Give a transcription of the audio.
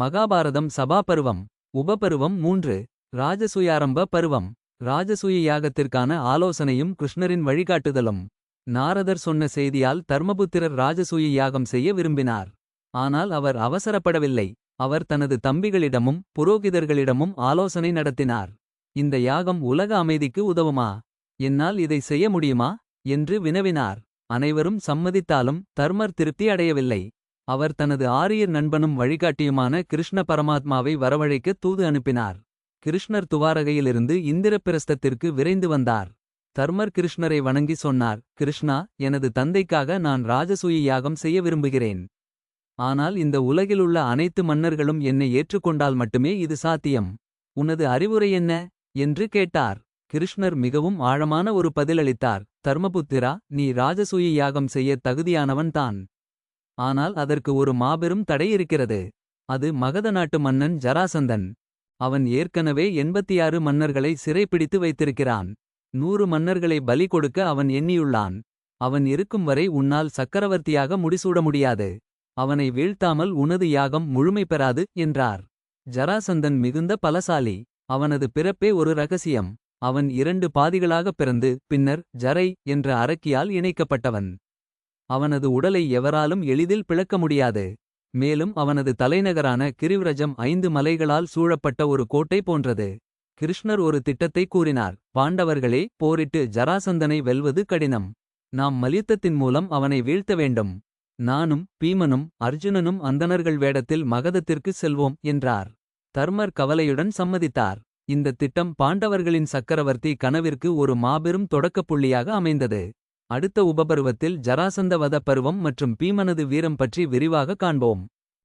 மகாபாரதம் சபா பருவம் உபபருவம் மூன்று ராஜசூயாரம்ப பருவம் ராஜசூய யாகத்திற்கான ஆலோசனையும் கிருஷ்ணரின் வழிகாட்டுதலும். நாரதர் சொன்ன செய்தியால் தர்மபுத்திரர் ராஜசூய யாகம் செய்ய விரும்பினார். ஆனால் அவர் அவசரப்படவில்லை. அவர் தனது தம்பிகளிடமும் புரோகிதர்களிடமும் ஆலோசனை நடத்தினார். இந்த யாகம் உலக அமைதிக்கு உதவுமா? என்னால் இதை செய்ய முடியுமா? என்று வினவினார். அனைவரும் சம்மதித்தாலும் தர்மர் திருப்தி அடையவில்லை. அவர் தனது ஆரியர் நண்பனும் வழிகாட்டியுமான கிருஷ்ண பரமாத்மாவை வரவழைக்க தூது அனுப்பினார். கிருஷ்ணர் துவாரகையிலிருந்து இந்திரப்பிரஸ்தத்திற்கு விரைந்து வந்தார். தர்மர் கிருஷ்ணரை வணங்கி சொன்னார் கிருஷ்ணா எனது தந்தைக்காக நான் ராஜசூய யாகம் செய்ய விரும்புகிறேன். ஆனால் இந்த உலகிலுள்ள அனைத்து மன்னர்களும் என்னை ஏற்றுக்கொண்டால் மட்டுமே இது சாத்தியம். உனது அறிவுரை என்ன? என்று கேட்டார். கிருஷ்ணர் மிகவும் ஆழமான ஒரு பதிலளித்தார் தர்மபுத்திரா நீ ராஜசூய யாகம் செய்ய தகுதியானவன்தான் ஆனால் அதற்கு ஒரு மாபெரும் தடை இருக்கிறது. அது மகத நாட்டு மன்னன் ஜராசந்தன். அவன் ஏற்கனவே எண்பத்தியாறு மன்னர்களை சிறைப்பிடித்து வைத்திருக்கிறான். நூறு மன்னர்களை பலி கொடுக்க அவன் எண்ணியுள்ளான். அவன் இருக்கும் வரை உன்னால் சக்கரவர்த்தியாக முடிசூட முடியாது. அவனை வீழ்த்தாமல் உனது யாகம் முழுமை பெறாது என்றார். ஜராசந்தன் மிகுந்த பலசாலி. அவனது பிறப்பே ஒரு ரகசியம். அவன் இரண்டு பாதிகளாகப் பிறந்து பின்னர் ஜரை என்ற அரக்கியால் இணைக்கப்பட்டவன். அவனது உடலை எவராலும் எளிதில் பிளக்க முடியாது. மேலும் அவனது தலைநகரான கிரிவ்ரஜம் ஐந்து மலைகளால் சூழப்பட்ட ஒரு கோட்டை போன்றது. கிருஷ்ணர் ஒரு திட்டத்தை கூறினார் பாண்டவர்களே போரிட்டு ஜராசந்தனை வெல்வது கடினம். நாம் மலித்தத்தின் மூலம் அவனை வீழ்த்த வேண்டும். நானும் பீமனும் அர்ஜுனனும் அந்தணர்கள் வேடத்தில் மகதத்திற்கு செல்வோம் என்றார். தர்மர் கவலையுடன் சம்மதித்தார். இந்த திட்டம் பாண்டவர்களின் சக்கரவர்த்தி கனவிற்கு ஒரு மாபெரும் தொடக்கப் புள்ளியாக அமைந்தது. அடுத்த உபபருவத்தில் ஜராசந்த வத பருவம் மற்றும் பீமனது வீரம் பற்றி விரிவாக காண்போம்.